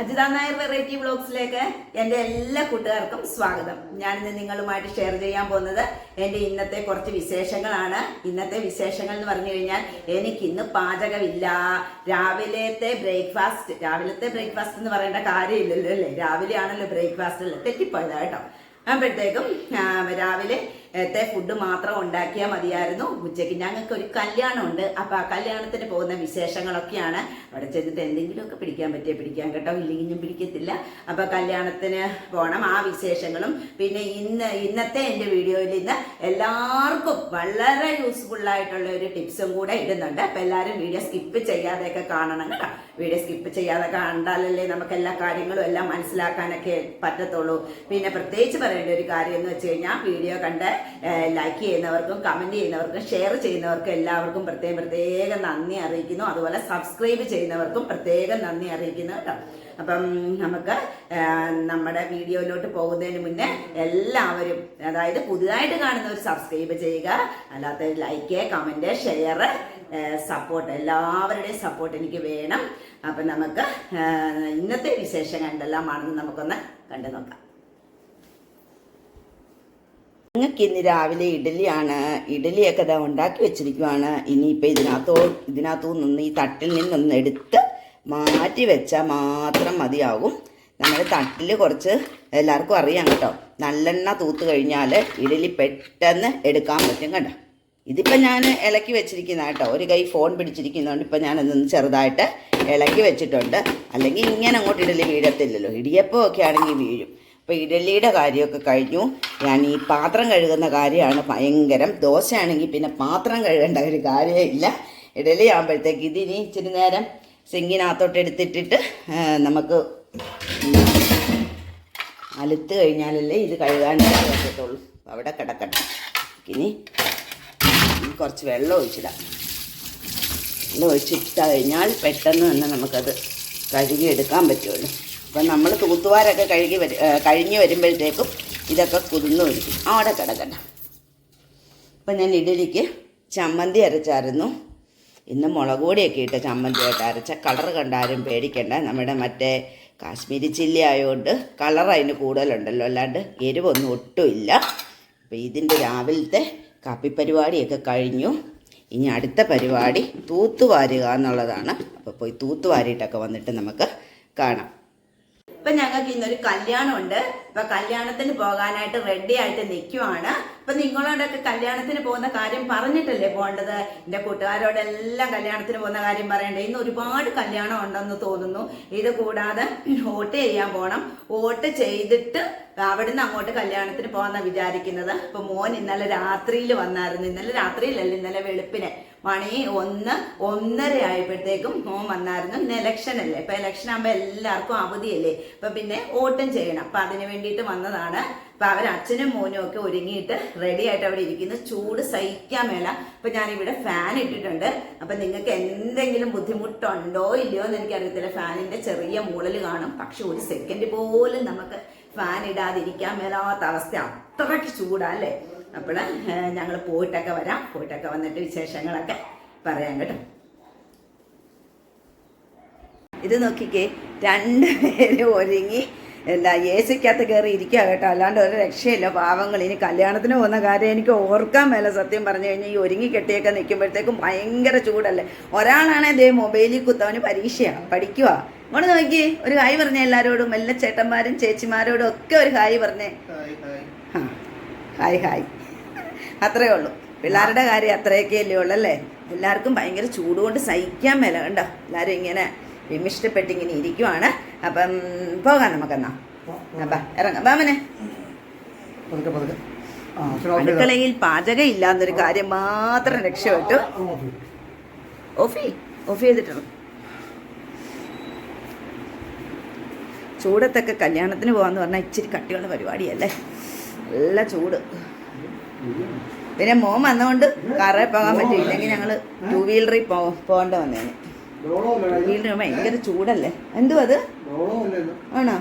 Ajitha Nair variety വ്ളോഗ്സിലേക്ക് എന്റെ എല്ലാ കൂട്ടുകാർക്കും സ്വാഗതം. ഞാനിന്ന് നിങ്ങളുമായിട്ട് ഷെയർ ചെയ്യാൻ പോകുന്നത് എന്റെ ഇന്നത്തെ കുറച്ച് വിശേഷങ്ങളാണ്. ഇന്നത്തെ വിശേഷങ്ങൾ എന്ന് പറഞ്ഞു കഴിഞ്ഞാൽ എനിക്ക് ഇന്ന് പാചകമില്ല. രാവിലത്തെ ബ്രേക്ക്ഫാസ്റ്റ് രാവിലത്തെ ബ്രേക്ക്ഫാസ്റ്റ് എന്ന് പറയേണ്ട കാര്യമില്ലല്ലോ അല്ലേ? രാവിലെ ആണല്ലോ ബ്രേക്ക്ഫാസ്റ്റ് അല്ലേ? തെറ്റിപ്പോയതാ കേട്ടോ. അപ്പോഴത്തേക്കും ആ, രാവിലത്തെ ഫുഡ് മാത്രം ഉണ്ടാക്കിയാൽ മതിയായിരുന്നു. ഉച്ചയ്ക്ക് ഞങ്ങൾക്ക് ഒരു കല്യാണം ഉണ്ട് അപ്പൊ ആ കല്യാണത്തിന് പോകുന്ന വിശേഷങ്ങളൊക്കെയാണ്. അവിടെ ചെന്നിട്ട് എന്തെങ്കിലുമൊക്കെ പിടിക്കാൻ പറ്റിയ പിടിക്കാൻ കേട്ടോ. ഇല്ലെങ്കിൽ ഞാൻ പിടിക്കത്തില്ല. അപ്പൊ കല്യാണത്തിന് പോകണം ആ വിശേഷങ്ങളും പിന്നെ ഇന്ന് ഇന്നത്തെ എന്റെ വീഡിയോയിൽ ഇന്ന് എല്ലാവർക്കും വളരെ യൂസ്ഫുൾ ആയിട്ടുള്ള ഒരു ടിപ്സും കൂടെ ഇടുന്നുണ്ട്. അപ്പൊ എല്ലാവരും വീഡിയോ സ്കിപ്പ് ചെയ്യാതെയൊക്കെ കാണണം കേട്ടോ. വീഡിയോ സ്കിപ്പ് ചെയ്യാതെ കണ്ടാലല്ലേ നമുക്ക് എല്ലാ കാര്യങ്ങളും എല്ലാം മനസ്സിലാക്കാനൊക്കെ പറ്റത്തുള്ളൂ. പിന്നെ പ്രത്യേകിച്ച് പറയേണ്ട ഒരു കാര്യം എന്ന് വെച്ച് കഴിഞ്ഞാൽ വീഡിയോ കണ്ട് ലൈക്ക് ചെയ്യുന്നവർക്കും കമന്റ് ചെയ്യുന്നവർക്കും ഷെയർ ചെയ്യുന്നവർക്കും എല്ലാവർക്കും പ്രത്യേകം പ്രത്യേകം നന്ദി അറിയിക്കുന്നു. അതുപോലെ സബ്സ്ക്രൈബ് ചെയ്യുന്നവർക്കും പ്രത്യേകം നന്ദി അറിയിക്കുന്നു കേട്ടോ. അപ്പം നമുക്ക് നമ്മുടെ വീഡിയോയിലോട്ട് പോകുന്നതിന് മുന്നേ എല്ലാവരും അതായത് പുതുതായിട്ട് കാണുന്നവർ സബ്സ്ക്രൈബ് ചെയ്യുക. അല്ലാത്ത ലൈക്ക് കമന്റ് ഷെയർ സപ്പോർട്ട് എല്ലാവരുടെയും സപ്പോർട്ട് എനിക്ക് വേണം. അപ്പം നമുക്ക് ഇന്നത്തെ വിശേഷങ്ങൾ കണ്ടെല്ലാമാണെന്ന് നമുക്കൊന്ന് കണ്ടു നോക്കാം. ഞങ്ങൾക്ക് ഇന്ന് രാവിലെ ഇഡലിയാണ് ഇഡലിയൊക്കെ ഇതാ ഉണ്ടാക്കി വെച്ചിരിക്കുവാണ്. ഇനിയിപ്പോൾ ഇതിനകത്തോ ഇതിനകത്തു നിന്ന് ഈ തട്ടിൽ നിന്നൊന്ന് എടുത്ത് മാറ്റി വെച്ചാൽ മാത്രം മതിയാകും. നമ്മൾ തട്ടിൽ കുറച്ച് എല്ലാവർക്കും അറിയാം കേട്ടോ. നല്ലെണ്ണ തൂത്ത് കഴിഞ്ഞാൽ ഇഡലി പെട്ടെന്ന് എടുക്കാൻ പറ്റും കേട്ടോ. ഇതിപ്പോൾ ഞാൻ ഇളക്കി വെച്ചിരിക്കുന്ന കേട്ടോ. ഒരു കൈ ഫോൺ പിടിച്ചിരിക്കുന്നതുകൊണ്ട് ഇപ്പം ഞാനതൊന്ന് ചെറുതായിട്ട് ഇളക്കി വെച്ചിട്ടുണ്ട്. അല്ലെങ്കിൽ ഇങ്ങനെ അങ്ങോട്ട് ഇഡലി വീഴത്തില്ലല്ലോ. ഇടിയപ്പം ഒക്കെ ആണെങ്കിൽ വീഴും. അപ്പോൾ ഇഡലിയുടെ കാര്യമൊക്കെ കഴിഞ്ഞു. ഞാൻ ഈ പാത്രം കഴുകുന്ന കാര്യമാണ് ഭയങ്കരം. ദോശയാണെങ്കിൽ പിന്നെ പാത്രം കഴുകേണ്ട ഒരു കാര്യമേ ഇല്ല ഇഡലി ആകുമ്പോഴത്തേക്ക് ഇതിനി ഇച്ചിരി നേരം സിങ്കിനകത്തോട്ട് എടുത്തിട്ടിട്ട് നമുക്ക് അലുത്ത് കഴിഞ്ഞാലല്ലേ ഇത് കഴുകാൻ പറ്റത്തുള്ളൂ. അവിടെ കിടക്കട്ടെ. ഇനി കുറച്ച് വെള്ളം ഒഴിച്ചിടാം. വെള്ളം ഒഴിച്ചിട്ട് കഴിഞ്ഞാൽ പെട്ടെന്ന് തന്നെ നമുക്കത് കഴുകി എടുക്കാൻ പറ്റുള്ളൂ. അപ്പം നമ്മൾ തൂത്തുവാരൊക്കെ കഴുകി വരു കഴിഞ്ഞ് വരുമ്പോഴത്തേക്കും ഇതൊക്കെ കുതിർന്നു വരിക്കും അവിടെ കിടക്കണം അപ്പം ഞാൻ ഇഡലിക്ക് ചമ്മന്തി അരച്ചായിരുന്നു. ഇന്ന് മുളക് പൊടിയൊക്കെ ഇട്ട് ചമ്മന്തിയായിട്ട് അരച്ച. കളർ കണ്ടാരും പേടിക്കണ്ട. നമ്മുടെ മറ്റേ കാശ്മീരി ചില്ലി ആയതുകൊണ്ട് കളർ അതിന് കൂടുതലുണ്ടല്ലോ. അല്ലാണ്ട് എരിവൊന്നും ഒട്ടുമില്ല അപ്പോൾ ഇതിന്റെ രാവിലത്തെ കാപ്പി പരിപാടിയൊക്കെ കഴിഞ്ഞു. ഇനി അടുത്ത പരിപാടി തൂത്തുവാരുക എന്നുള്ളതാണ്. അപ്പോൾ പോയി തൂത്തുവാരിയിട്ടൊക്കെ വന്നിട്ട് നമുക്ക് കാണാം. ഇപ്പൊ ഞങ്ങൾക്ക് ഇന്നൊരു കല്യാണം ഉണ്ട് ഇപ്പൊ കല്യാണത്തിന് പോകാനായിട്ട് റെഡി ആയിട്ട് നിൽക്കുവാണ് ഇപ്പൊ നിങ്ങളോടൊക്കെ കല്യാണത്തിന് പോകുന്ന കാര്യം പറഞ്ഞിട്ടല്ലേ പോകേണ്ടത്? എന്റെ കൂട്ടുകാരോടെല്ലാം കല്യാണത്തിന് പോകുന്ന കാര്യം പറയണ്ടേ? ഇന്ന് ഒരുപാട് കല്യാണം ഉണ്ടെന്ന് തോന്നുന്നു. ഇത് കൂടാതെ വോട്ട് ചെയ്യാൻ പോകണം വോട്ട് ചെയ്തിട്ട് അവിടുന്ന് അങ്ങോട്ട് കല്യാണത്തിന് പോകാന്നാ വിചാരിക്കുന്നത്. ഇപ്പൊ മോൻ ഇന്നലെ രാത്രിയിൽ വന്നായിരുന്നു. ഇന്നലെ രാത്രിയിലല്ല ഇന്നലെ വെളുപ്പിനെ. മണി ഒന്ന് ഒന്നര ആയപ്പോഴത്തേക്കും മോൻ വന്നായിരുന്നു. ഇലക്ഷൻ അല്ലേ? ഇപ്പൊ ഇലക്ഷൻ ആകുമ്പോൾ എല്ലാവർക്കും അവധിയല്ലേ? ഇപ്പൊ പിന്നെ വോട്ടും ചെയ്യണം. അപ്പൊ അതിന് വേണ്ടിയിട്ട് വന്നതാണ്. അപ്പൊ അവർ അച്ഛനും മോനും ഒക്കെ ഒരുങ്ങിയിട്ട് റെഡി ആയിട്ട് അവിടെ ഇരിക്കുന്നു. ചൂട് സഹിക്കാൻ മേല. അപ്പൊ ഞാനിവിടെ ഫാൻ ഇട്ടിട്ടുണ്ട്. അപ്പൊ നിങ്ങൾക്ക് എന്തെങ്കിലും ബുദ്ധിമുട്ടുണ്ടോ ഇല്ലയോ എന്ന് എനിക്കറിയത്തില്ല. ഫാനിന്റെ ചെറിയ മൂളൽ കാണും. പക്ഷെ ഒരു സെക്കൻഡ് പോലും നമുക്ക് ഫാൻ ഇടാതിരിക്കാൻ മേലാത്ത അവസ്ഥ. അത്രയ്ക്ക് ചൂടാ അല്ലേ? അപ്പോൾ ഞങ്ങൾ പോയിട്ടൊക്കെ വരാം. പോയിട്ടൊക്കെ വന്നിട്ട് വിശേഷങ്ങളൊക്കെ പറയാം കേട്ടോ. ഇത് നോക്കിക്കേ രണ്ട് പേര് ഒരുങ്ങി എന്താ എ സിക്കകത്ത് കയറി ഇരിക്കുക കേട്ടോ. അല്ലാണ്ട് ഒരു രക്ഷയില്ല. പാവങ്ങൾ ഇനി കല്യാണത്തിന് പോകുന്ന കാര്യം എനിക്ക് ഓർക്കാൻ മേല സത്യം പറഞ്ഞു കഴിഞ്ഞാൽ ഈ ഒരുങ്ങി കെട്ടിയൊക്കെ നിൽക്കുമ്പോഴത്തേക്കും ഭയങ്കര ചൂടല്ലേ. ഒരാളാണേ ദേ മൊബൈലിൽ കുത്തവന് പരീക്ഷയാണ് പഠിക്കുക ഇങ്ങോട്ട് നോക്കി ഒരു ഹായ് പറഞ്ഞേ എല്ലാവരോടും എല്ലാ ചേട്ടന്മാരും ചേച്ചിമാരോടും ഒക്കെ ഒരു ഹായ് പറഞ്ഞേ. ആ ഹായ് ഹായ്. അത്രേ ഉള്ളൂ. പിള്ളേരുടെ കാര്യം അത്രയൊക്കെ അല്ലേ ഉള്ളൂ അല്ലേ എല്ലാവർക്കും ഭയങ്കര ചൂട് കൊണ്ട് സഹിക്കാൻ മേല കണ്ടോ? എല്ലാവരും ഇങ്ങനെ വിമിഷ്ടപ്പെട്ട് ഇങ്ങനെ ഇരിക്കുവാണ്. അപ്പം പോകാം നമുക്കെന്നാ. അപ്പം ഇറങ്ങാം. ബാമനെ അടുക്കളയിൽ പാചകം ഇല്ലാന്നൊരു കാര്യം മാത്രം രക്ഷപ്പെട്ടു. ഓഫി. ഓഫി ഓഫ് ചെയ് ചെയ്തിട്ടുള്ളൂ. ചൂടത്തൊക്കെ കല്യാണത്തിന് പോകാന്ന് പറഞ്ഞാൽ ഇച്ചിരി കട്ടിയുള്ള പരിപാടിയല്ലേ? നല്ല ചൂട്. പിന്നെ മോൻ വന്നുകൊണ്ട് കാറേ പോകാൻ പറ്റും ഇല്ലെങ്കിൽ ഞങ്ങൾ ടൂ വീലറിൽ പോ പോകേണ്ട വന്നേനെ. ടൂ? വീലർ ഭയങ്കര ചൂടല്ലേ? എന്തുവാ അത്? ആണോ.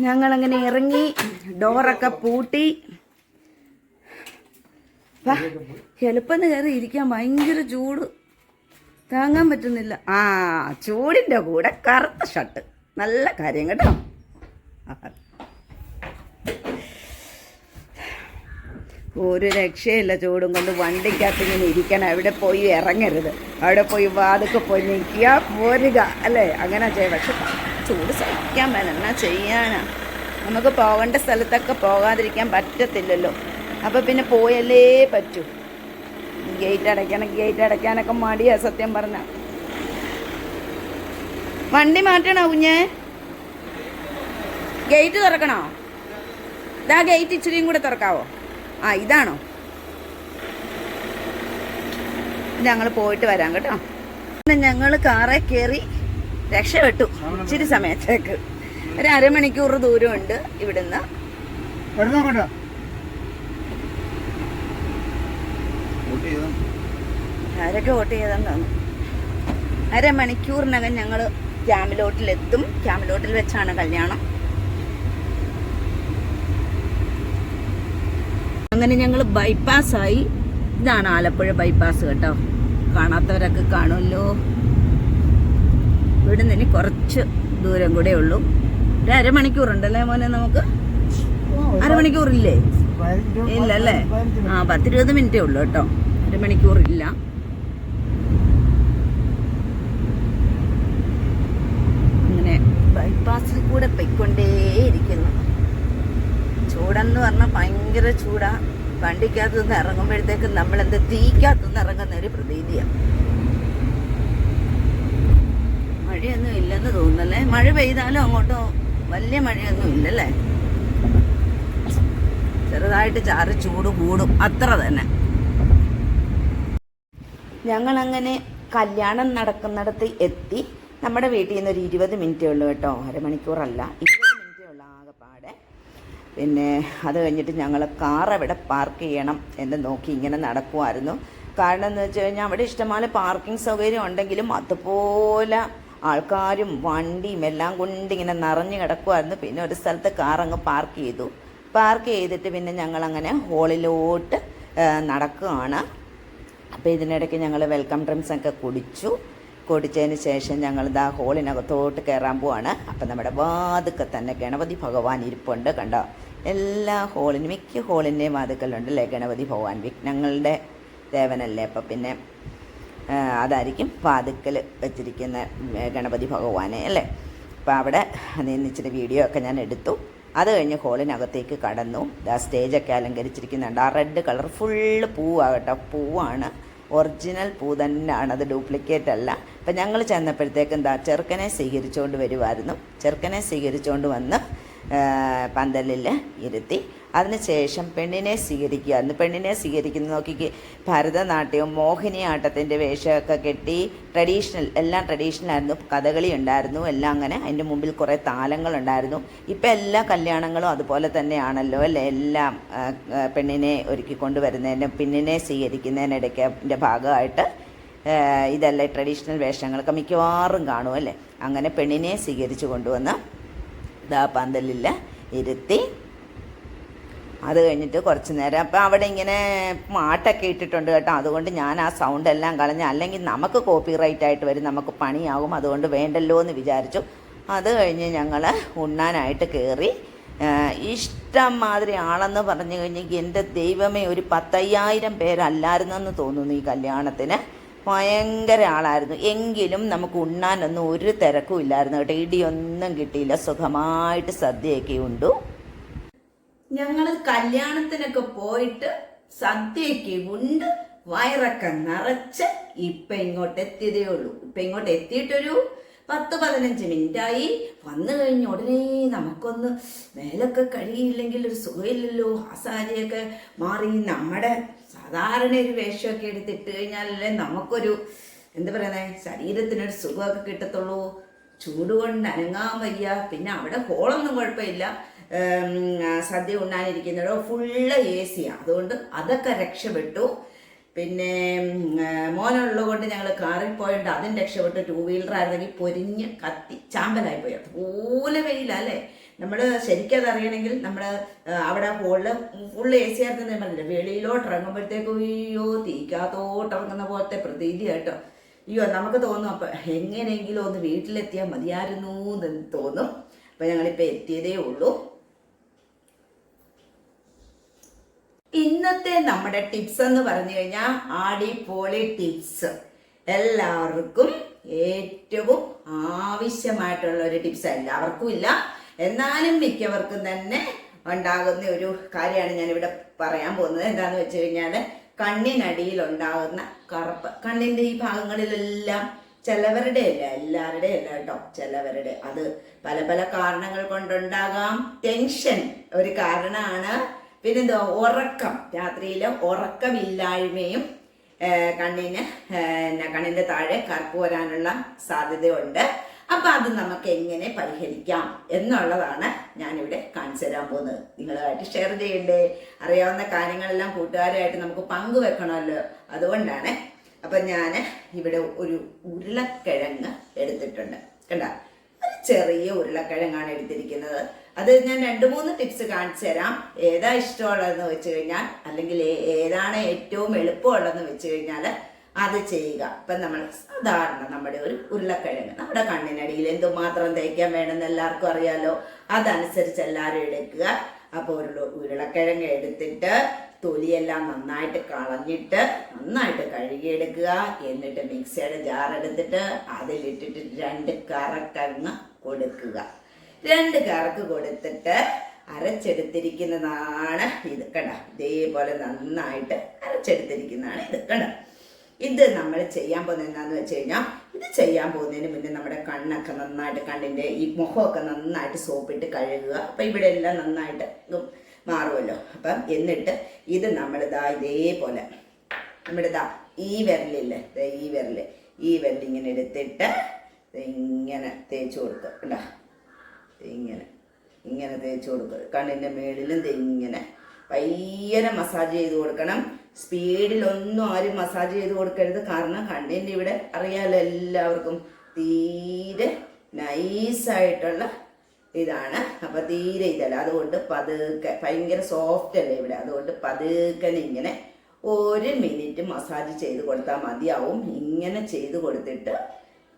ഞങ്ങളങ്ങനെ ഇറങ്ങി ഡോറൊക്കെ പൂട്ടി. എളുപ്പം കയറി ഇരിക്കാൻ ഭയങ്കര ചൂട്. താങ്ങാൻ പറ്റുന്നില്ല. ആ ചൂടിന്റെ കൂടെ കറുത്ത ഷർട്ട്. നല്ല കാര്യം കേട്ടോ. ഒരു രക്ഷയില്ല ചൂടും കൊണ്ട് വണ്ടിക്കകത്ത് ഇങ്ങനെ ഇരിക്കണം അവിടെ പോയി ഇറങ്ങരുത്. അവിടെ പോയി വാതുക്കെ പോയി നിൽക്കുക പോരുക അല്ലേ? അങ്ങനെ ചെയ്യാം. പക്ഷെ ചൂട് സഹിക്കാൻ വേണം എന്നാ ചെയ്യാനാ? നമുക്ക് പോകേണ്ട സ്ഥലത്തൊക്കെ പോകാതിരിക്കാൻ പറ്റത്തില്ലല്ലോ. അപ്പോൾ പിന്നെ പോയല്ലേ പറ്റൂ? ഗേറ്റ് അടയ്ക്കണം ഗേറ്റ് അടയ്ക്കാനൊക്കെ മടിയാ സത്യം പറഞ്ഞ. വണ്ടി മാറ്റണോ കുഞ്ഞേ? ഗേറ്റ് തുറക്കണോ? ഇതാ ഗേറ്റ് ഇച്ചിരിയും കൂടെ തുറക്കാവോ? ആ ഇതാണോ? ഞങ്ങൾ പോയിട്ട് വരാം കേട്ടോ. പിന്നെ ഞങ്ങൾ കാറെ കയറി രക്ഷപ്പെട്ടു ഇച്ചിരി സമയത്തേക്ക്. ഒരു അരമണിക്കൂർ ദൂരമുണ്ട് ഇവിടുന്ന്. ആരൊക്കെ വോട്ട് ചെയ്തെന്ന് തോന്നുന്നു. അരമണിക്കൂറിനകം ഞങ്ങൾ ക്യാമ്പിലോട്ടിലെത്തും. ക്യാമ്പിലോട്ടിൽ വെച്ചാണ് കല്യാണം. അങ്ങനെ ഞങ്ങൾ ബൈപ്പാസ്സായി ഇതാണ് ആലപ്പുഴ ബൈപ്പാസ് കേട്ടോ. കാണാത്തവരൊക്കെ കാണുമല്ലോ. ഇവിടുന്ന് നിന്ന് കുറച്ച് ദൂരം കൂടെ ഉള്ളൂ. ഒരു അരമണിക്കൂറുണ്ടല്ലേ മോനെ നമുക്ക്? അരമണിക്കൂറില്ലേ? ഇല്ല അല്ലേ ആ പത്തിരുപത് മിനിറ്റേ ഉള്ളൂ കേട്ടോ. അരമണിക്കൂറില്ല. മണിക്കൂറില്ല അങ്ങനെ ബൈപ്പാസിൽ കൂടെ പൊയ്ക്കൊണ്ടേയിരിക്കുന്നു ചൂടെന്ന് പറഞ്ഞാൽ ഭയങ്കര ചൂടാ. വണ്ടിക്കകത്ത് നിന്ന് ഇറങ്ങുമ്പോഴത്തേക്ക് നമ്മൾ എന്താ തീക്കകത്ത് നിന്ന് ഇറങ്ങുന്ന ഒരു പ്രതീതിയാണ് മഴയൊന്നും ഇല്ലെന്ന് തോന്നുന്നല്ലേ? മഴ പെയ്താലും അങ്ങോട്ടോ വലിയ മഴയൊന്നും ഇല്ലല്ലേ? ചെറുതായിട്ട് ചാറ് ചൂട് കൂടും. അത്ര തന്നെ. ഞങ്ങൾ അങ്ങനെ കല്യാണം നടക്കുന്നിടത്ത് എത്തി. നമ്മുടെ വീട്ടിൽ നിന്ന് ഒരു ഇരുപത് മിനിറ്റേ ഉള്ളൂ കേട്ടോ. അരമണിക്കൂറല്ല ഇരുപത് മിനിറ്റേ ഉള്ളൂ ആകെപ്പാടെ പിന്നെ അത് കഴിഞ്ഞിട്ട് ഞങ്ങൾ കാർ അവിടെ പാർക്ക് ചെയ്യണം എന്ന് നോക്കി ഇങ്ങനെ നടക്കുമായിരുന്നു കാരണം എന്ന് വെച്ച് കഴിഞ്ഞാൽ അവിടെ ഇഷ്ടംപോലെ പാർക്കിംഗ് സൗകര്യം ഉണ്ടെങ്കിലും അതുപോലെ ആൾക്കാരും വണ്ടിയും എല്ലാം കൊണ്ട് ഇങ്ങനെ നിറഞ്ഞു കിടക്കുമായിരുന്നു പിന്നെ ഒരു സ്ഥലത്ത് കാർ അങ്ങ് പാർക്ക് ചെയ്തു. പാർക്ക് ചെയ്തിട്ട് പിന്നെ ഞങ്ങൾ അങ്ങനെ ഹോളിലോട്ട് നടക്കുകയാണ്. അപ്പോൾ ഇതിനിടയ്ക്ക് ഞങ്ങൾ വെൽക്കം ഡ്രിങ്ക്സ് ഒക്കെ കുടിച്ചു. കുടിച്ചതിന് ശേഷം ഞങ്ങൾ ഇതാ ഹോളിനകത്തോട്ട് കയറാൻ പോവാണ്. അപ്പം നമ്മുടെ വാതുക്കെ തന്നെ ഗണപതി ഭഗവാൻ ഇരിപ്പുണ്ട് കണ്ടോ? എല്ലാ ഹോളിനും മിക്ക ഹോളിന്റെയും വാതുക്കളുണ്ട് അല്ലേ? ഗണപതി ഭഗവാൻ വിഘ്നങ്ങളുടെ ദേവനല്ലേ? അപ്പം പിന്നെ അതായിരിക്കും വാതുക്കൽ വെച്ചിരിക്കുന്ന ഗണപതി ഭഗവാനെ അല്ലേ? അപ്പം അവിടെ നിന്നിച്ചിട്ട് വീഡിയോ ഒക്കെ ഞാൻ എടുത്തു. അത് കഴിഞ്ഞ് ഹോളിനകത്തേക്ക് കടന്നു. ആ സ്റ്റേജൊക്കെ അലങ്കരിച്ചിരിക്കുന്നുണ്ട്. ആ റെഡ് കളർ ഫുള്ള് പൂവാകട്ടെ പൂവാണ്. ഒറിജിനൽ പൂ തന്നെയാണ്. അത് ഡ്യൂപ്ലിക്കേറ്റ് അല്ല. അപ്പം ഞങ്ങൾ ചെന്നപ്പോഴത്തേക്ക് എന്താ ചെറുക്കനെ സ്വീകരിച്ചുകൊണ്ട് വരുമായിരുന്നു ചെറുക്കനെ സ്വീകരിച്ചുകൊണ്ട് വന്ന് പന്തലിൽ ഇരുത്തി. അതിനുശേഷം പെണ്ണിനെ സ്വീകരിക്കുക. അന്ന് പെണ്ണിനെ സ്വീകരിക്കുന്ന നോക്കിക്ക്. ഭരതനാട്യവും മോഹിനിയാട്ടത്തിന്റെ വേഷമൊക്കെ കെട്ടി ട്രഡീഷണൽ എല്ലാം ട്രഡീഷണൽ ആയിരുന്നു. കഥകളി ഉണ്ടായിരുന്നു. എല്ലാം അങ്ങനെ അതിന്റെ മുമ്പിൽ കുറേ താലങ്ങളുണ്ടായിരുന്നു ഇപ്പം എല്ലാ കല്യാണങ്ങളും അതുപോലെ തന്നെയാണല്ലോ അല്ലേ? എല്ലാം പെണ്ണിനെ ഒരുക്കി കൊണ്ടുവരുന്നതിന് പെണ്ണിനെ സ്വീകരിക്കുന്നതിനിടയ്ക്ക് ഭാഗമായിട്ട് ഇതല്ലേ ട്രഡീഷണൽ വേഷങ്ങളൊക്കെ മിക്കവാറും കാണും അല്ലേ? അങ്ങനെ പെണ്ണിനെ സ്വീകരിച്ചു കൊണ്ടുവന്ന് ഇതാ പന്തലിൽ ഇരുത്തി. അത് കഴിഞ്ഞിട്ട് കുറച്ച് നേരം അപ്പം അവിടെ ഇങ്ങനെ മാട്ടൊക്കെ ഇട്ടിട്ടുണ്ട് കേട്ടോ. അതുകൊണ്ട് ഞാൻ ആ സൗണ്ട് എല്ലാം കളഞ്ഞ് അല്ലെങ്കിൽ നമുക്ക് കോപ്പി റൈറ്റ് ആയിട്ട് വരും നമുക്ക് പണിയാകും അതുകൊണ്ട് വേണ്ടല്ലോ എന്ന് വിചാരിച്ചു. അത് കഴിഞ്ഞ് ഞങ്ങൾ ഉണ്ണാനായിട്ട് കയറി ഇഷ്ടം മാതിരി ആളെന്ന് പറഞ്ഞു കഴിഞ്ഞെങ്കിൽ എന്റെ ദൈവമേ ഒരു പത്തയ്യായിരം പേരല്ലായിരുന്നെന്ന് തോന്നുന്നു ഈ കല്യാണത്തിന്. ഭയങ്കര ആളായിരുന്നു എങ്കിലും നമുക്ക് ഉണ്ണാനൊന്നും ഒരു തിരക്കും ഇല്ലായിരുന്നു കേട്ടോ. ഇടിയൊന്നും കിട്ടിയില്ല. സുഖമായിട്ട് സദ്യയൊക്കെ ഉണ്ടു. ഞങ്ങൾ കല്യാണത്തിനൊക്കെ പോയിട്ട് സദ്യയൊക്കെ ഉണ്ട്. വയറൊക്കെ നിറച്ച് ഇപ്പൊ ഇങ്ങോട്ട് എത്തിയതേ ഉള്ളൂ. ഇപ്പൊ ഇങ്ങോട്ട് എത്തിയിട്ടൊരു പത്ത് പതിനഞ്ച് മിനിറ്റായി. വന്നു കഴിഞ്ഞ ഉടനെ നമുക്കൊന്ന് മേലൊക്കെ കഴിയില്ലെങ്കിൽ ഒരു സുഖമില്ലല്ലോ. ആ സാരിയൊക്കെ മാറി നമ്മുടെ സാധാരണ ഒരു വേഷമൊക്കെ എടുത്തിട്ട് കഴിഞ്ഞാലല്ലേ നമുക്കൊരു എന്താ പറയുന്നത് ശരീരത്തിനൊരു സുഖമൊക്കെ കിട്ടത്തുള്ളൂ. ചൂട് കൊണ്ട് അനങ്ങാൻ വയ്യ. പിന്നെ അവിടെ ഹോളൊന്നും കുഴപ്പമില്ല. സദ്യ ഉണ്ണാനിരിക്കുന്നിടോ ഫുള്ള് എ സിയാണ് അതുകൊണ്ട് അതൊക്കെ രക്ഷപ്പെട്ടു. പിന്നെ മോനുള്ളതുകൊണ്ട് ഞങ്ങൾ കാറിൽ പോയിട്ട് അതും രക്ഷപ്പെട്ടു. ടൂ വീലർ ആയിരുന്നെങ്കിൽ പൊരിഞ്ഞ് കത്തി ചാമ്പലായി പോയി. അതുപോലെ വെയിലല്ലേ നമ്മൾ ശരിക്കും അതറിയണമെങ്കിൽ നമ്മൾ അവിടെ ഹോളിൽ ഫുള്ള് എ സി ആയിരുന്നു ഞാൻ പറഞ്ഞില്ല? വെളിയിലോട്ട് ഇറങ്ങുമ്പോഴത്തേക്കും അയ്യോ തീക്കാത്തോട്ട് ഇറങ്ങുന്ന പോലത്തെ പ്രതീതി കേട്ടോ. അയ്യോ നമുക്ക് തോന്നും അപ്പം എങ്ങനെയെങ്കിലും ഒന്ന് വീട്ടിലെത്തിയാൽ മതിയായിരുന്നു എന്ന് തോന്നും. അപ്പം ഞങ്ങളിപ്പോൾ എത്തിയതേ ഉള്ളൂ. ഇന്നത്തെ നമ്മുടെ ടിപ്സ് എന്ന് പറഞ്ഞു കഴിഞ്ഞാൽ ആടിപ്പോളി ടിപ്സ്. എല്ലാവർക്കും ഏറ്റവും ആവശ്യമായിട്ടുള്ള ഒരു ടിപ്സ്. എല്ലാവർക്കും ഇല്ല. എന്നാലും മിക്കവർക്കും തന്നെ ഉണ്ടാകുന്ന ഒരു കാര്യമാണ് ഞാനിവിടെ പറയാൻ പോകുന്നത്. എന്താണെന്ന് വെച്ച് കഴിഞ്ഞാൽ കണ്ണിനടിയിൽ ഉണ്ടാകുന്ന കറുപ്പ്. കണ്ണിന്റെ ഈ ഭാഗങ്ങളിലെല്ലാം ചിലവരുടെ അല്ല എല്ലാവരുടെ അല്ല കേട്ടോ ചിലവരുടെ. അത് പല പല കാരണങ്ങൾ കൊണ്ടുണ്ടാകാം. ടെൻഷൻ ഒരു കാരണമാണ്. പിന്നെന്തോ ഉറക്കം. രാത്രിയിൽ ഉറക്കമില്ലായ്മയും കണ്ണിന് കണ്ണിന്റെ താഴെ കറുപ്പ് വരാനുള്ള സാധ്യതയുണ്ട്. അപ്പൊ അത് നമുക്ക് എങ്ങനെ പരിഹരിക്കാം എന്നുള്ളതാണ് ഞാനിവിടെ കാണിച്ചു തരാൻ പോകുന്നത്. നിങ്ങളുമായിട്ട് ഷെയർ ചെയ്യണ്ടേ? അറിയാവുന്ന കാര്യങ്ങളെല്ലാം കൂട്ടുകാരായിട്ട് നമുക്ക് പങ്കുവെക്കണമല്ലോ. അതുകൊണ്ടാണ് അപ്പൊ ഞാൻ ഇവിടെ ഒരു ഉരുളക്കിഴങ്ങ് എടുത്തിട്ടുണ്ട്. കണ്ട? ഒരു ചെറിയ ഉരുളക്കിഴങ്ങാണ് എടുത്തിരിക്കുന്നത്. അത് ഞാൻ രണ്ട് മൂന്ന് ടിപ്സ് കാണിച്ചു തരാം. ഏതാ ഇഷ്ടമുള്ളതെന്ന് വെച്ച് കഴിഞ്ഞാൽ അല്ലെങ്കിൽ ഏതാണ് ഏറ്റവും എളുപ്പമുള്ളതെന്ന് വെച്ച് കഴിഞ്ഞാൽ അത് ചെയ്യുക. ഇപ്പം നമ്മൾ സാധാരണ നമ്മുടെ ഒരു ഉരുളക്കിഴങ്ങ് നമ്മുടെ കണ്ണിനടിയിൽ എന്തുമാത്രം തേക്കാൻ വേണമെന്ന് എല്ലാവർക്കും അറിയാലോ? അതനുസരിച്ച് എല്ലാവരും എടുക്കുക. അപ്പോൾ ഒരു ഉരുളക്കിഴങ്ങ് എടുത്തിട്ട് തൊലിയെല്ലാം നന്നായിട്ട് കളഞ്ഞിട്ട് നന്നായിട്ട് കഴുകിയെടുക്കുക. എന്നിട്ട് മിക്സിയുടെ ജാർ എടുത്തിട്ട് അതിലിട്ടിട്ട് രണ്ട് കറക്കങ്ങ് കൊടുക്കുക. രണ്ട് കറക്ക് കൊടുത്തിട്ട് അരച്ചെടുത്തിരിക്കുന്നതാണ് ഇത്. കണ്ട? ഇതേപോലെ നന്നായിട്ട് അരച്ചെടുത്തിരിക്കുന്നതാണ് ഇത്. കണ്ട? ഇത് നമ്മൾ ചെയ്യാൻ പോകുന്നത് എന്താന്ന് വെച്ച് കഴിഞ്ഞാൽ ഇത് ചെയ്യാൻ പോകുന്നതിന് മുന്നേ നമ്മുടെ കണ്ണൊക്കെ നന്നായിട്ട് കണ്ണിന്റെ ഈ മുഖമൊക്കെ നന്നായിട്ട് സോപ്പിട്ട് കഴുകുക. അപ്പം ഇവിടെ എല്ലാം നന്നായിട്ട് ഇത് മാറുമല്ലോ. അപ്പം എന്നിട്ട് ഇത് നമ്മൾ നമ്മളിതാ ഇതേപോലെ നമ്മളിതാ ഈ വിരലില്ലേ ഈ വിരൽ ഈ വിരൽ ഇങ്ങനെ എടുത്തിട്ട് ഇങ്ങനെ തേച്ച് കൊടുക്കുക കണ്ടോ? ഇങ്ങനെ ഇങ്ങനെ തേച്ചു കൊടുക്കുക. കണ്ണിന്റെ മേളിലും ഇങ്ങനെ വയ്യനെ മസാജ് ചെയ്ത് കൊടുക്കണം. സ്പീഡിലൊന്നും ആരും മസാജ് ചെയ്ത് കൊടുക്കരുത്. കാരണം കണ്ണിന്റെ ഇവിടെ അറിയാമല്ലോ എല്ലാവർക്കും തീരെ നൈസായിട്ടുള്ള ഇതാണ്. അപ്പം തീരെ ഇതല്ല. അതുകൊണ്ട് പതുക്കെ ഭയങ്കര സോഫ്റ്റ് അല്ലേ ഇവിടെ? അതുകൊണ്ട് പതുക്കനെ ഇങ്ങനെ ഒരു മിനിറ്റ് മസാജ് ചെയ്ത് കൊടുത്താൽ മതിയാവും. ഇങ്ങനെ ചെയ്ത് കൊടുത്തിട്ട്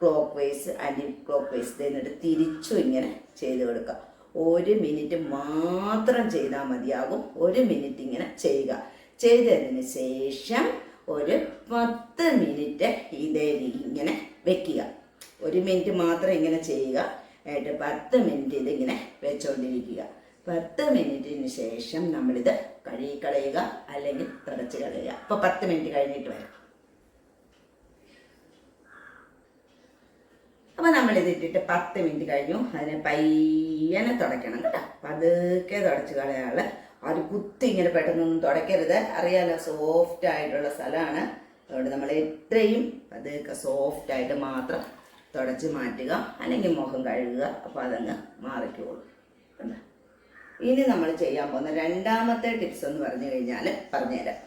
clockwise anticlockwise എന്നിട്ട് തിരിച്ചും ഇങ്ങനെ ചെയ്ത് കൊടുക്കുക. ഒരു മിനിറ്റ് മാത്രം ചെയ്താൽ മതിയാകും. ഒരു മിനിറ്റ് ഇങ്ങനെ ചെയ്യുക. ചെയ്തതിന് ശേഷം ഒരു പത്ത് മിനിറ്റ് ഇതേ ഇങ്ങനെ വെക്കുക. ഒരു മിനിറ്റ് മാത്രം ഇങ്ങനെ ചെയ്യുക. ആയിട്ട് പത്ത് മിനിറ്റ് ഇതിങ്ങനെ വെച്ചുകൊണ്ടിരിക്കുക പത്ത് മിനിറ്റിന് ശേഷം നമ്മളിത് കഴുകിക്കളയുക അല്ലെങ്കിൽ തുടച്ച് കളയുക. അപ്പോൾ പത്ത് മിനിറ്റ് കഴിഞ്ഞിട്ട് വരാം. അപ്പോൾ നമ്മളിത് ഇട്ടിട്ട് പത്ത് മിനിറ്റ് കഴിഞ്ഞു. അതിനെ പയ്യനെ തുടയ്ക്കണം കേട്ടോ. പതുക്കെ തുടച്ച് കളയാനുള്ള ഒരു കുത്തി ഇങ്ങനെ പെട്ടെന്നൊന്നും തുടയ്ക്കരുത്. അറിയാലോ സോഫ്റ്റ് ആയിട്ടുള്ള സ്ഥലമാണ്. അതുകൊണ്ട് നമ്മൾ എത്രയും പതുക്കെ സോഫ്റ്റ് ആയിട്ട് മാത്രം തുടച്ച് മാറ്റുക. അല്ലെങ്കിൽ മുഖം കഴുകുക. അപ്പോൾ അതങ്ങ് മാറിക്കോളും? ഇനി നമ്മൾ ചെയ്യാൻ പോകുന്ന രണ്ടാമത്തെ ടിപ്സ് എന്ന് പറഞ്ഞു കഴിഞ്ഞാൽ പറഞ്ഞുതരാം.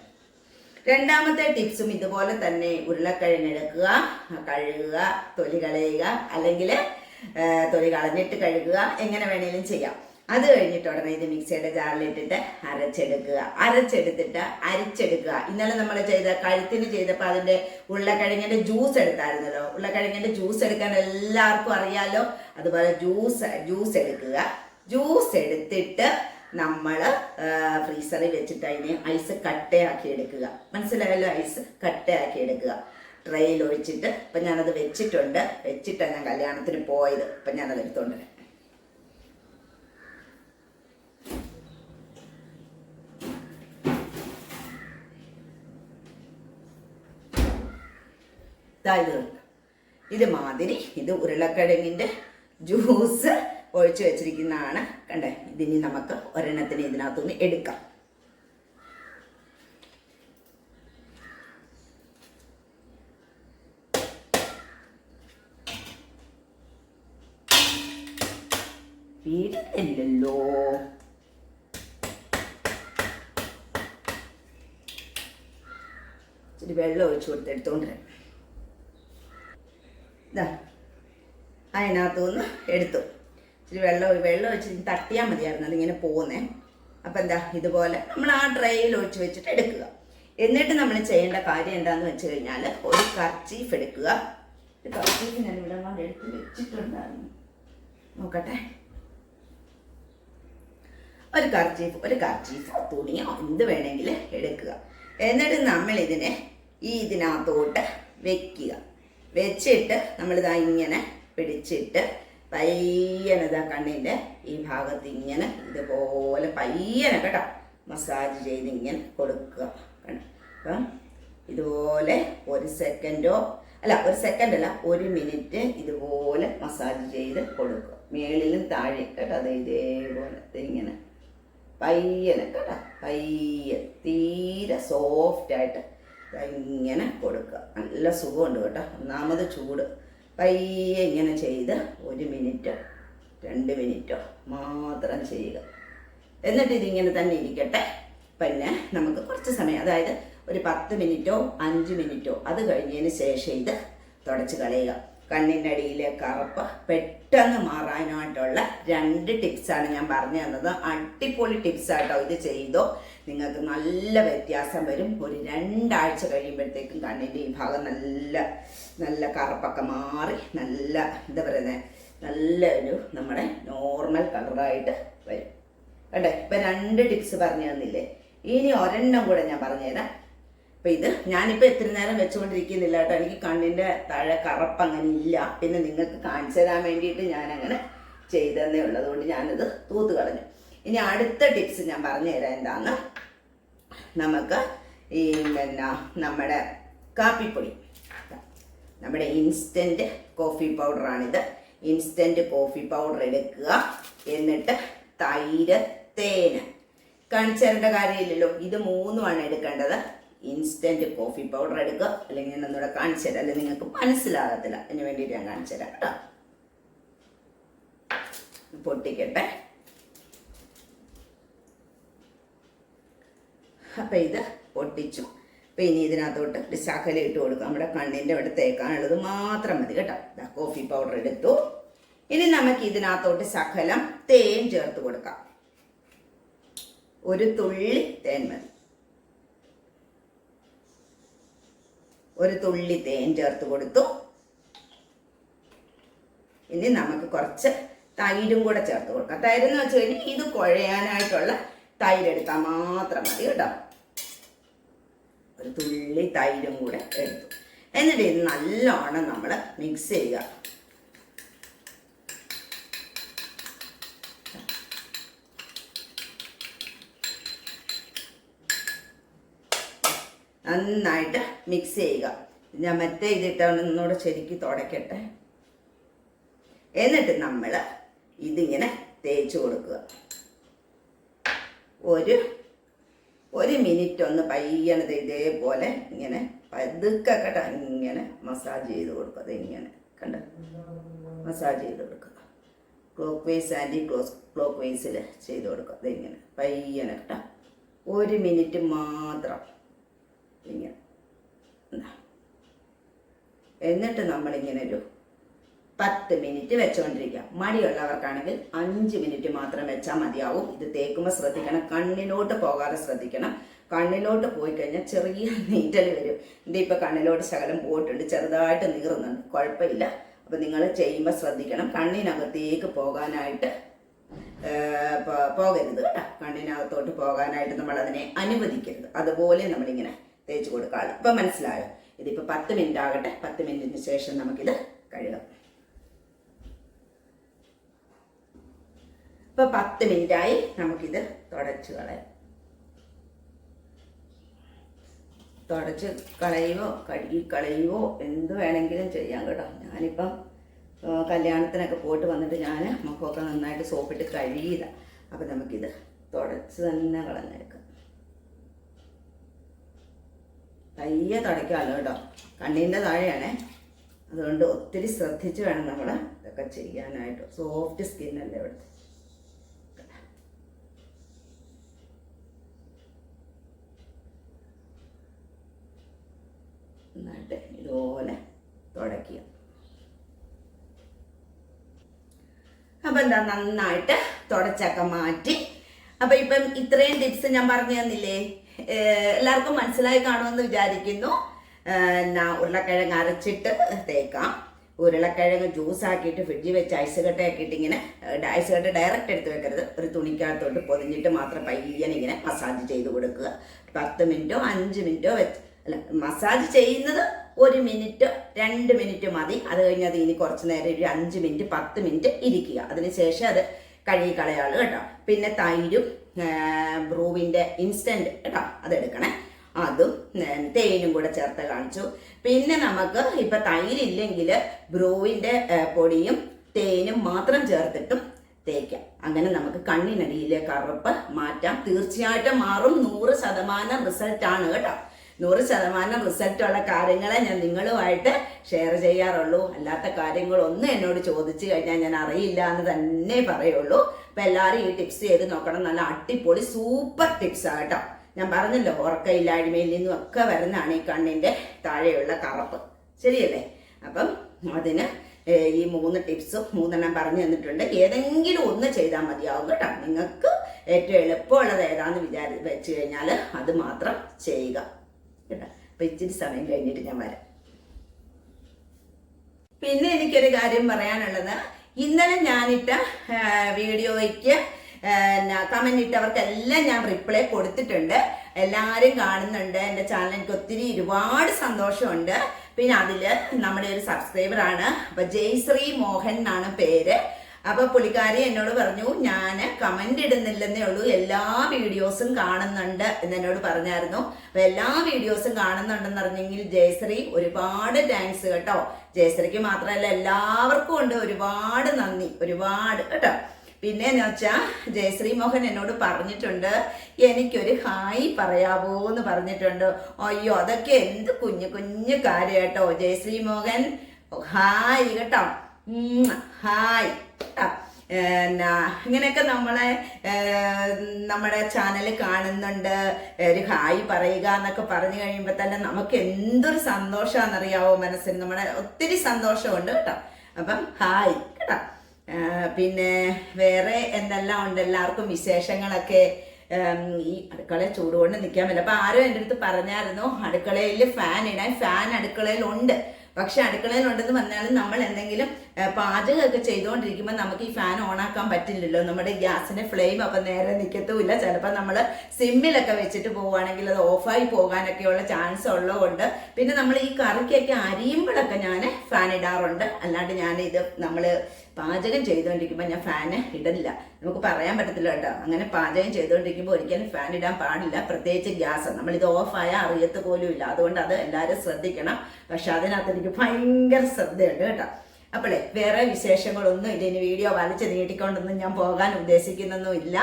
രണ്ടാമത്തെ ടിപ്സും ഇതുപോലെ തന്നെ ഉരുളക്കിഴങ്ങ് കഴുകുക തൊലി കളയുക അല്ലെങ്കിൽ തൊലി കളഞ്ഞിട്ട് കഴുകുക എങ്ങനെ വേണേലും ചെയ്യാം. അത് കഴിഞ്ഞിട്ട് ഉടനെ ഇത് മിക്സിയുടെ ജാറിലിട്ടിട്ട് അരച്ചെടുക്കുക. അരച്ചെടുത്തിട്ട് അരിച്ചെടുക്കുക. ഇന്നലെ നമ്മൾ ചെയ്ത കഴുത്തിന് ചെയ്തപ്പോൾ അതിന്റെ ഉരുളക്കിഴങ്ങിന്റെ ജ്യൂസ് എടുത്തായിരുന്നല്ലോ. ഉരുളക്കിഴങ്ങിന്റെ ജ്യൂസ് എടുക്കാൻ എല്ലാവർക്കും അറിയാലോ. അതുപോലെ ജ്യൂസ് ജ്യൂസ് എടുക്കുക. ജ്യൂസ് എടുത്തിട്ട് നമ്മൾ ഫ്രീസറിൽ വെച്ചിട്ട് അതിനെ ഐസ് കട്ടയാക്കി എടുക്കുക. മനസ്സിലായല്ലോ ഐസ് കട്ടയാക്കി എടുക്കുക. ട്രെയിൽ ഒഴിച്ചിട്ട് ഇപ്പം ഞാനത് വെച്ചിട്ടുണ്ട്. വെച്ചിട്ടാണ് ഞാൻ കല്യാണത്തിന് പോയത്. ഇപ്പം ഞാനത് എടുത്തോണ്ട് വരാം. ദാ ഇത് ഇത് ഉരുളക്കിഴങ്ങിന്റെ ജ്യൂസ് ഒഴിച്ചു വെച്ചിരിക്കുന്നതാണ്. കണ്ടേ ഇതിനി നമുക്ക് ഒരെണ്ണത്തിന് ഇതിനകത്തുനിന്ന് എടുക്കാം. വീടില്ലല്ലോ ഇച്ചിരി വെള്ളം ഒഴിച്ചു കൊടുത്ത് എടുത്തോണ്ട് ഇതാ അതിനകത്തുനിന്ന് എടുത്തു. ഇച്ചിരി വെള്ളം വെള്ളം ഒഴിച്ച് തട്ടിയാൽ മതിയായിരുന്നു അതിങ്ങനെ പോകുന്നേ അപ്പം എന്താ ഇതുപോലെ നമ്മൾ ആ ഡ്രൈയിൽ ഒഴിച്ച് വെച്ചിട്ട് എടുക്കുക. എന്നിട്ട് നമ്മൾ ചെയ്യേണ്ട കാര്യം എന്താണെന്ന് വെച്ച് കഴിഞ്ഞാൽ ഒരു കർച്ചീഫ് എടുക്കുക. ഒരു കർച്ചീഫ് ഞാൻ ഇവിടെ എടുത്ത് വെച്ചിട്ടുണ്ടായിരുന്നു. നോക്കട്ടെ. ഒരു കർച്ചീഫ് ഒരു കർച്ചീഫ് തുണിയോ എന്ത് വേണമെങ്കിൽ എടുക്കുക. എന്നിട്ട് നമ്മൾ ഇതിനെ ഈ ഇതിനകത്തോട്ട് വെക്കുക. വെച്ചിട്ട് നമ്മളിതാ ഇങ്ങനെ പിടിച്ചിട്ട് പയ്യനെ ഇതാ കണ്ണിന്റെ ഈ ഭാഗത്ത് ഇങ്ങനെ ഇതുപോലെ പയ്യനെ കേട്ടോ മസാജ് ചെയ്ത് ഇങ്ങനെ കൊടുക്കുക അപ്പം ഇതുപോലെ ഒരു സെക്കൻഡോ അല്ല ഒരു സെക്കൻഡ് അല്ല ഒരു മിനിറ്റ് ഇതുപോലെ മസാജ് ചെയ്ത് കൊടുക്കുക. മേളിലും താഴെ കേട്ടോ അത് ഇതേപോലെ ഇങ്ങനെ. പയ്യനെ കേട്ടോ പയ്യൻ. തീരെ സോഫ്റ്റ് ആയിട്ട് ദാ ഇങ്ങനെ കൊടുക്കുക. നല്ല സുഖമുണ്ട് കേട്ടോ. ഒന്നാമത് ചൂട്. പയ്യെ ഇങ്ങനെ ചെയ്ത് ഒരു മിനിറ്റോ രണ്ട് മിനിറ്റോ മാത്രം ചെയ്യുക. എന്നിട്ട് ഇതിങ്ങനെ തന്നെ ഇരിക്കട്ടെ. പിന്നെ നമുക്ക് കുറച്ച് സമയം അതായത് ഒരു പത്ത് മിനിറ്റോ അഞ്ച് മിനിറ്റോ അത് കഴിഞ്ഞതിന് ശേഷം ഇത് തുടച്ച് കളയുക. കണ്ണിന്റെ അടിയിലെ കറുപ്പ് പെട്ടെന്ന് മാറാനായിട്ടുള്ള രണ്ട് ടിപ്സാണ് ഞാൻ പറഞ്ഞു തന്നത്. അടിപൊളി ടിപ്സായിട്ടോ ഇത് ചെയ്തോ. നിങ്ങൾക്ക് നല്ല വ്യത്യാസം വരും. ഒരു രണ്ടാഴ്ച കഴിയുമ്പോഴത്തേക്കും കണ്ണിന്റെ ഈ ഭാഗം നല്ല നല്ല കറുപ്പൊക്കെ മാറി നല്ല എന്താ പറയുന്നത് നല്ല ഒരു നമ്മുടെ നോർമൽ കളറായിട്ട് വരും. കണ്ടേ? ഇപ്പം രണ്ട് ടിപ്സ് പറഞ്ഞു തന്നില്ലേ? ഇനി ഒരെണ്ണം കൂടെ ഞാൻ പറഞ്ഞുതരാം അപ്പം ഇത് ഞാനിപ്പോൾ എത്ര നേരം വെച്ചുകൊണ്ടിരിക്കുന്നില്ല കേട്ടോ. എനിക്ക് കണ്ണിന്റെ താഴെ കറപ്പ് അങ്ങനെ ഇല്ല പിന്നെ നിങ്ങൾക്ക് കാണിച്ചു തരാൻ വേണ്ടിയിട്ട് ഞാനങ്ങനെ ചെയ്തതന്നേ ഉള്ളത് കൊണ്ട് ഞാനത് തൂത്ത് കളഞ്ഞു. ഇനി അടുത്ത ടിപ്സ് ഞാൻ പറഞ്ഞു തരാം. എന്താന്ന്? നമുക്ക് ഈ പിന്നെ നമ്മുടെ കാപ്പിപ്പൊടി. നമ്മുടെ ഇൻസ്റ്റന്റ് കോഫി പൗഡറാണിത് ഇൻസ്റ്റന്റ് കോഫി പൗഡർ എടുക്കുക. എന്നിട്ട് തൈര് തേന്. കാണിച്ചു തരേണ്ട കാര്യമില്ലല്ലോ. ഇത് മൂന്നുമാണ് എടുക്കേണ്ടത്. ഇൻസ്റ്റന്റ് കോഫി പൗഡർ എടുക്കുക. അല്ലെങ്കിൽ ഞാൻ ഒന്നുകൂടെ കാണിച്ചു തരാം. അല്ലെങ്കിൽ നിങ്ങൾക്ക് മനസ്സിലാകത്തില്ല. അതിന് വേണ്ടിയിട്ട് ഞാൻ കാണിച്ചു തരാം കേട്ടോ. പൊട്ടിക്കട്ടെ. അപ്പം ഇത് പൊട്ടിച്ചു. അപ്പം ഇനി ഇതിനകത്തോട്ട് ഒരു ഇട്ട് കൊടുക്കുക. നമ്മുടെ കണ്ണിന്റെ അവിടെ തേക്കാനുള്ളത് മാത്രം മതി കേട്ടോ. കോഫി പൗഡർ എടുത്തു. ഇനി നമുക്ക് ഇതിനകത്തോട്ട് ശകലം തേൻ ചേർത്ത് കൊടുക്കാം. ഒരു തുള്ളി തേൻ മതി. ഒരു തുള്ളി തേൻ ചേർത്ത് കൊടുത്തു. ഇനി നമുക്ക് കുറച്ച് തൈരും കൂടെ ചേർത്ത് കൊടുക്കാം. തൈര് എന്ന് വെച്ച് കഴിഞ്ഞാൽ ഇത് കുഴയാനായിട്ടുള്ള തൈരെടുത്താൽ മാത്രം മതി കേട്ടോ. ഒരു തുള്ളി തൈരും കൂടെ എടുത്തു. എന്നിട്ട് ഇത് നല്ലോണം നമ്മൾ മിക്സ് ചെയ്യുക. നന്നായിട്ട് മിക്സ് ചെയ്യുക. ഞാൻ മറ്റേ ഇതിട്ട് ഒന്നുകൂടെ ശരിക്കും തുടയ്ക്കട്ടെ. എന്നിട്ട് നമ്മൾ ഇതിങ്ങനെ തേച്ച് കൊടുക്കുക. ഒരു ഒരു മിനിറ്റ് ഒന്ന് പയ്യണത് ഇതേപോലെ ഇങ്ങനെ പതുക്കെ കേട്ടോ ഇങ്ങനെ മസാജ് ചെയ്ത് കൊടുക്കുക. ഇങ്ങനെ കണ്ട? മസാജ് ചെയ്ത് കൊടുക്കുക. ക്ലോക്ക് വൈസ് ആന്റി ക്ലോസ് ക്ലോക്ക് വൈസിൽ ചെയ്ത് കൊടുക്കുക. ഇങ്ങനെ പയ്യനെ കേട്ടോ. ഒരു മിനിറ്റ് മാത്രം. ഇങ്ങനെ. എന്നിട്ട് നമ്മളിങ്ങനെ ഒരു പത്ത് മിനിറ്റ് വെച്ചുകൊണ്ടിരിക്കുക മടിയുള്ളവർക്കാണെങ്കിൽ അഞ്ച് മിനിറ്റ് മാത്രം വെച്ചാൽ മതിയാവും. ഇത് തേക്കുമ്പോൾ ശ്രദ്ധിക്കണം. കണ്ണിലോട്ട് പോകാതെ ശ്രദ്ധിക്കണം. കണ്ണിലോട്ട് പോയി കഴിഞ്ഞാൽ ചെറിയ നീറ്റൽ വരും. ഇത് ഇപ്പം കണ്ണിലോട്ട് ശകലം പോയിട്ടുണ്ട്. ചെറുതായിട്ട് നീറുന്നുണ്ട്. കുഴപ്പമില്ല. അപ്പം നിങ്ങൾ ചെയ്യുമ്പോൾ ശ്രദ്ധിക്കണം. കണ്ണിനകത്തേക്ക് പോകാനായിട്ട് പോകരുത് കേട്ടോ. കണ്ണിനകത്തോട്ട് പോകാനായിട്ട് നമ്മൾ അതിനെ അനുവദിക്കരുത്. അതുപോലെ നമ്മളിങ്ങനെ തേച്ച് കൊടുക്കാറ് ഇപ്പം മനസ്സിലായോ? ഇതിപ്പോൾ പത്ത് മിനിറ്റ് ആകട്ടെ. പത്ത് മിനിറ്റിന് ശേഷം നമുക്കിത് കഴുകാം. ഇപ്പം പത്ത് മിനിറ്റായി നമുക്കിത് തുടച്ച് കളയാം. തുടച്ച് കളയുവോ? കഴുകി കളയുവോ? എന്ത് വേണമെങ്കിലും ചെയ്യാം കേട്ടോ. ഞാനിപ്പം കല്യാണത്തിനൊക്കെ പോയിട്ട് വന്നിട്ട് ഞാൻ മുഖമൊക്കെ നന്നായിട്ട് സോപ്പിട്ട് കഴുകിയില്ല അപ്പം നമുക്കിത് തുടച്ച് തന്നെ കളഞ്ഞെടുക്കാം. പയ്യെ തുടയ്ക്കാമല്ലോ കേട്ടോ. കണ്ണീന്റെ താഴെയാണേ. അതുകൊണ്ട് ഒത്തിരി ശ്രദ്ധിച്ച് വേണം നമ്മൾ ഇതൊക്കെ ചെയ്യാനായിട്ട്. സോഫ്റ്റ് സ്കിന്നല്ലേ ഇവിടുത്തെ. നന്നായിട്ട് ഇതുപോലെ തുടയ്ക്കുക. അപ്പം എന്താ നന്നായിട്ട് തുടച്ചൊക്കെ മാറ്റി. അപ്പം ഇപ്പം ഇത്രയും ടിപ്സ് ഞാൻ പറഞ്ഞു തന്നില്ലേ? എല്ലാവർക്കും മനസ്സിലായി കാണുമെന്ന് വിചാരിക്കുന്നു. എന്നാ ഉരുളക്കിഴങ്ങ് അരച്ചിട്ട് തേക്കാം. ഉരുളക്കിഴങ്ങ് ജ്യൂസ് ആക്കിയിട്ട് ഫ്രിഡ്ജിൽ വെച്ച് ഐസ് കട്ട ആക്കിയിട്ട് ഇങ്ങനെ ഐസ് കട്ട ഡയറക്റ്റ് എടുത്ത് വെക്കരുത്. ഒരു തുണിക്കകത്തോട്ട് പൊതിഞ്ഞിട്ട് മാത്രം പയ്യനെ ഇങ്ങനെ മസാജ് ചെയ്ത് കൊടുക്കുക. പത്ത് മിനിറ്റോ അഞ്ച് മിനിറ്റോ വെച്ച് അല്ല മസാജ് ചെയ്യുന്നത് ഒരു മിനിറ്റ് രണ്ട് മിനിറ്റ് മതി. അത് കഴിഞ്ഞ് അത് ഇനി കുറച്ച് നേരം ഒരു അഞ്ച് മിനിറ്റ് പത്ത് മിനിറ്റ് ഇരിക്കുക. അതിനുശേഷം അത് കഴുകി കളയാൾ കേട്ടോ. പിന്നെ തൈരും ബ്രൂവിന്റെ ഇൻസ്റ്റന്റ് കേട്ടോ അതെടുക്കണേ. അതും തേനും കൂടെ ചേർത്ത് കാണിച്ചു. പിന്നെ നമുക്ക് ഇപ്പൊ തൈരില്ലെങ്കിൽ ബ്രൂവിന്റെ പൊടിയും തേനും മാത്രം ചേർത്തിട്ടും തേക്കാം. അങ്ങനെ നമുക്ക് കണ്ണിനടിയിലെ കറുപ്പ് മാറ്റാം. തീർച്ചയായിട്ടും മാറും. നൂറ് ശതമാനം റിസൾട്ട് ആണ് കേട്ടോ. നൂറ് ശതമാനം റിസൾട്ടുള്ള കാര്യങ്ങളെ ഞാൻ നിങ്ങളുമായിട്ട് ഷെയർ ചെയ്യാറുള്ളൂ. അല്ലാത്ത കാര്യങ്ങളൊന്നും എന്നോട് ചോദിച്ചു കഴിഞ്ഞാൽ ഞാൻ അറിയില്ല എന്ന് തന്നെ പറയുള്ളൂ. അപ്പൊ എല്ലാവരും ഈ ടിപ്സ് ചെയ്ത് നോക്കണം. നല്ല അടിപൊളി സൂപ്പർ ടിപ്സ് കേട്ടോ ഞാൻ പറഞ്ഞല്ലോ ഉറക്കയില്ലായ്മയിൽ നിന്നും ഒക്കെ വരുന്നതാണ് ഈ കണ്ണിന്റെ താഴെയുള്ള കറുപ്പ്. ശരിയല്ലേ? അപ്പം അതിന് ഈ മൂന്ന് ടിപ്സും മൂന്നെണ്ണം പറഞ്ഞു തന്നിട്ടുണ്ട്. ഏതെങ്കിലും ഒന്ന് ചെയ്താൽ മതിയാവും കേട്ടോ. നിങ്ങൾക്ക് ഏറ്റവും എളുപ്പമുള്ളത് ഏതാണെന്ന് വിചാരി വെച്ച് കഴിഞ്ഞാൽ അത് മാത്രം ചെയ്യുക. കേട്ടോ. ഇച്ചിരി സമയം കഴിഞ്ഞിട്ട് ഞാൻ വരാം. പിന്നെ എനിക്കൊരു കാര്യം പറയാനുള്ളത്. ഇന്നലെ ഞാനിട്ട വീഡിയോയ്ക്ക് കമന്റ് ഇട്ടവർക്കെല്ലാം ഞാൻ റിപ്ലൈ കൊടുത്തിട്ടുണ്ട്. എല്ലാവരും കാണുന്നുണ്ട്. എന്റെ ചാനൽ എനിക്ക് ഒത്തിരി ഒരുപാട് സന്തോഷമുണ്ട്. പിന്നെ അതിൽ നമ്മുടെ ഒരു സബ്സ്ക്രൈബറാണ് അപ്പൊ ജയശ്രീ മോഹൻ എന്നാണ് പേര്. അപ്പൊ പുള്ളിക്കാരി എന്നോട് പറഞ്ഞു ഞാൻ കമന്റ് ഇടുന്നില്ലെന്നേ ഉള്ളൂ. എല്ലാ വീഡിയോസും കാണുന്നുണ്ട് എന്ന് എന്നോട് പറഞ്ഞായിരുന്നു. അപ്പൊ എല്ലാ വീഡിയോസും കാണുന്നുണ്ടെന്ന് അറിഞ്ഞെങ്കിൽ ജയശ്രീ ഒരുപാട് താങ്ക്സ് കേട്ടോ. ജയശ്രീക്ക് മാത്രമല്ല എല്ലാവർക്കും ഉണ്ട്. ഒരുപാട് നന്ദി. ഒരുപാട് കേട്ടോ. പിന്നെ എന്ന് വെച്ചാ ജയശ്രീ മോഹൻ എന്നോട് പറഞ്ഞിട്ടുണ്ട് എനിക്കൊരു ഹായ് പറയാവോ എന്ന് പറഞ്ഞിട്ടുണ്ട്. അയ്യോ അതൊക്കെ എന്ത് കുഞ്ഞു കുഞ്ഞു കാര്യം കേട്ടോ ജയശ്രീ മോഹൻ ഹായ് കേട്ടോ. ഹായ്. ഇങ്ങനെയൊക്കെ നമ്മളെ നമ്മുടെ ചാനൽ കാണുന്നുണ്ട്. ഒരു ഹായ് പറയുക എന്നൊക്കെ പറഞ്ഞു കഴിയുമ്പോൾ തന്നെ നമുക്ക് എന്തൊരു സന്തോഷമാണെന്നറിയാവോ മനസ്സിന്. നമ്മുടെ ഒത്തിരി സന്തോഷമുണ്ട് കേട്ടോ. അപ്പം ഹായ് കേട്ടോ. പിന്നെ വേറെ എന്തെല്ലാം ഉണ്ട്? എല്ലാവർക്കും വിശേഷങ്ങളൊക്കെ. ഈ അടുക്കളയിൽ ചൂടുകൊണ്ട് നിൽക്കാൻ പറ്റില്ല. അപ്പം ആരോ എന്റെ അടുത്ത് പറഞ്ഞായിരുന്നു അടുക്കളയിൽ ഫാൻ ഇടാൻ. ഫാൻ അടുക്കളയിൽ ഉണ്ട് പക്ഷെ അടുക്കളയിൽ ഉണ്ടെന്ന് പറഞ്ഞാലും നമ്മൾ എന്തെങ്കിലും പാചകമൊക്കെ ചെയ്തുകൊണ്ടിരിക്കുമ്പോൾ നമുക്ക് ഈ ഫാൻ ഓണാക്കാൻ പറ്റില്ലല്ലോ. നമ്മുടെ ഗ്യാസിന്റെ ഫ്ലെയിം അപ്പം നേരെ നിൽക്കത്തുമില്ല ചിലപ്പോൾ നമ്മൾ സിമ്മിലൊക്കെ വെച്ചിട്ട് പോവുകയാണെങ്കിൽ അത് ഓഫായി പോകാനൊക്കെയുള്ള ചാൻസ് ഉള്ളതുകൊണ്ട് പിന്നെ നമ്മൾ ഈ കറിക്കൊക്കെ അരിയുമ്പോഴൊക്കെ ഞാൻ ഫാൻ ഇടാറുണ്ട്. അല്ലാണ്ട് ഞാൻ ഇത് നമ്മൾ പാചകം ചെയ്തുകൊണ്ടിരിക്കുമ്പോൾ ഞാൻ ഫാൻ ഇടില്ല നമുക്ക് പറയാൻ പറ്റത്തില്ല കേട്ടോ. അങ്ങനെ പാചകം ചെയ്തുകൊണ്ടിരിക്കുമ്പോൾ ഒരിക്കലും ഫാൻ ഇടാൻ പാടില്ല. പ്രത്യേകിച്ച് ഗ്യാസ്. നമ്മൾ ഇത് ഓഫായ അറിയത്ത് പോലും ഇല്ല അതുകൊണ്ട് അത് എല്ലാവരും ശ്രദ്ധിക്കണം. പക്ഷെ അതിനകത്ത് എനിക്ക് ഭയങ്കര ശ്രദ്ധയുണ്ട് കേട്ടോ. അപ്പോളേ വേറെ വിശേഷങ്ങളൊന്നും ഇല്ല. ഇനി വീഡിയോ വലിച്ചു നീട്ടിക്കൊണ്ടൊന്നും ഞാൻ പോകാൻ ഉദ്ദേശിക്കുന്നൊന്നുമില്ല.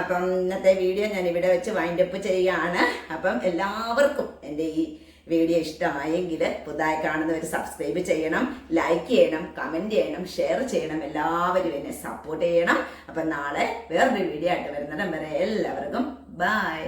അപ്പം ഇന്നത്തെ വീഡിയോ ഞാൻ ഇവിടെ വെച്ച് വൈൻഡപ്പ് ചെയ്യുകയാണ്. അപ്പം എല്ലാവർക്കും എന്റെ ഈ വീഡിയോ ഇഷ്ടമായെങ്കിൽ പുതുതായി കാണുന്നവർ സബ്സ്ക്രൈബ് ചെയ്യണം ലൈക്ക് ചെയ്യണം കമന്റ് ചെയ്യണം ഷെയർ ചെയ്യണം. എല്ലാവരും എന്നെ സപ്പോർട്ട് ചെയ്യണം. അപ്പം നാളെ വേറൊരു വീഡിയോ ആയിട്ട് വരുന്നിടം വരെ എല്ലാവർക്കും ബൈ